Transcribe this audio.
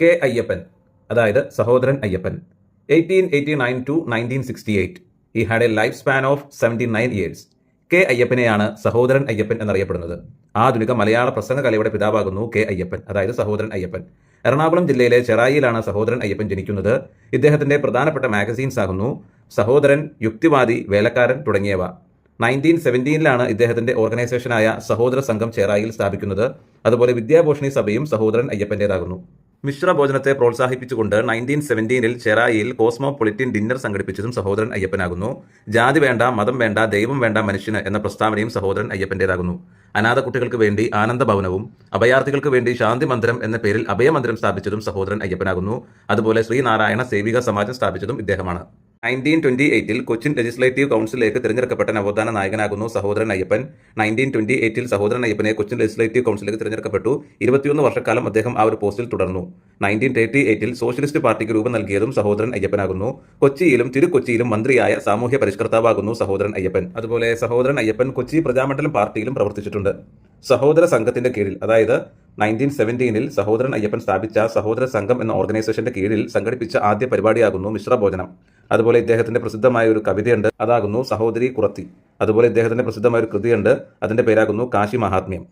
K Ayyappan അതായത് Sahodaran Ayyappan. Eighteen eighty nine to nineteen sixty eight he had a life span of seventy nine years K അയ്യപ്പനെയാണ് Sahodaran Ayyappan എന്നറിയപ്പെടുന്നത്. ആധുനിക മലയാള പ്രസംഗ കലയുടെ പിതാവാകുന്നു K Ayyappan അതായത് സഹോദരൻ അയ്യപ്പൻ. എറണാകുളം ജില്ലയിലെ ചെറായിയിലാണ് സഹോദരൻ അയ്യപ്പൻ ജനിക്കുന്നത്. ഇദ്ദേഹത്തിന്റെ പ്രധാനപ്പെട്ട മാഗസീൻസ് ആകുന്നു സഹോദരൻ യുക്തിവാദി വേലക്കാരൻ തുടങ്ങിയവ. നയന്റീൻ സെവന്റീനിലാണ് ഇദ്ദേഹത്തിന്റെ ഓർഗനൈസേഷനായ സഹോദര സംഘം ചെറായിൽ സ്ഥാപിക്കുന്നത്. അതുപോലെ വിദ്യാഭൂഷണി സഭയും സഹോദരൻ അയ്യപ്പന്റേതാകുന്നു. മിശ്ര ഭോജനത്തെ പ്രോത്സാഹിപ്പിച്ചുകൊണ്ട് നയന്റീൻ സെവന്റീനിൽ ചെറായിൽ കോസ്മോപൊളിറ്റിൻ ഡിന്നർ സംഘടിപ്പിച്ചതും സഹോദരൻ അയ്യപ്പനാകുന്നു. ജാതി വേണ്ട മതം വേണ്ട ദൈവം വേണ്ട മനുഷ്യന് എന്ന പ്രസ്താവനയും സഹോദരൻ അയ്യപ്പന്റേതാകുന്നു അനാഥ കുട്ടികൾക്ക് വേണ്ടി ആനന്ദഭവനവും അഭയാർത്ഥികൾക്ക് വേണ്ടി ശാന്തി മന്ദിരം എന്ന പേരിൽ അഭയമന്ദിരം സ്ഥാപിച്ചതും സഹോദരൻ അയ്യപ്പനാകുന്നു. അതുപോലെ ശ്രീനാരായണ സേവിക സമാജം സ്ഥാപിച്ചതും ഇദ്ദേഹമാണ്. നയന്റീൻ ട്വന്റി എയ്റ്റിൽ കൊച്ചിൻ ലെജിസ്ലേറ്റീവ് കൗൺസിലേക്ക് തിരഞ്ഞെടുക്കപ്പെട്ട നവോത്ഥാന നായകനാകുന്നു സഹോദരൻ അയ്യപ്പൻ. നയന്റീൻ ട്വന്റി എയ്റ്റിൽ സഹോദരൻ അയ്യപ്പനെ കൊച്ചിൻ ലെജിസ്ലേറ്റീവ് കൗൺസിലേക്ക് തിരഞ്ഞെടുക്കപ്പെട്ടു. ഇരുപത്തിയൊന്ന് വർഷക്കാലം അദ്ദേഹം ആ ഒരു പോസ്റ്റിൽ തുടർന്നു. നയന്റീൻ തേർട്ടി എയ്റ്റിൽ സോഷ്യലിസ്റ്റ് പാർട്ടിക്ക് രൂപം നൽകിയതും സഹോദരൻ അയ്യപ്പനാകുന്നു. കൊച്ചിയിലും തിരുക്കൊച്ചിയിലും മന്ത്രിയായ സാമൂഹ്യ പരിഷ്കർത്താവാകുന്നു സഹോദരൻ അയ്യപ്പൻ. അതുപോലെ സഹോദരൻ അയ്യപ്പൻ കൊച്ചി പ്രജാമണ്ഡലം പാർട്ടിയിലും പ്രവർത്തിച്ചിട്ടുണ്ട്. സഹോദര സംഘത്തിന്റെ കീഴിൽ അതായത് നയന്റീൻ സെവന്റീനിൽ സഹോദരൻ അയ്യപ്പൻ സ്ഥാപിച്ച സഹോദര സംഘം എന്ന ഓർഗനൈസേഷന്റെ കീഴിൽ സംഘടിപ്പിച്ച ആദ്യ പരിപാടിയാകുന്നു മിശ്രഭോജനം. അതുപോലെ ഇദ്ദേഹത്തിന്റെ പ്രസിദ്ധമായ ഒരു കവിതയുണ്ട് അതാകുന്നു സഹോദരി കുറത്തി. അതുപോലെ ഇദ്ദേഹത്തിന്റെ പ്രസിദ്ധമായ ഒരു കൃതിയുണ്ട് അതിന്റെ പേരാകുന്നു കാശി മഹാത്മ്യം.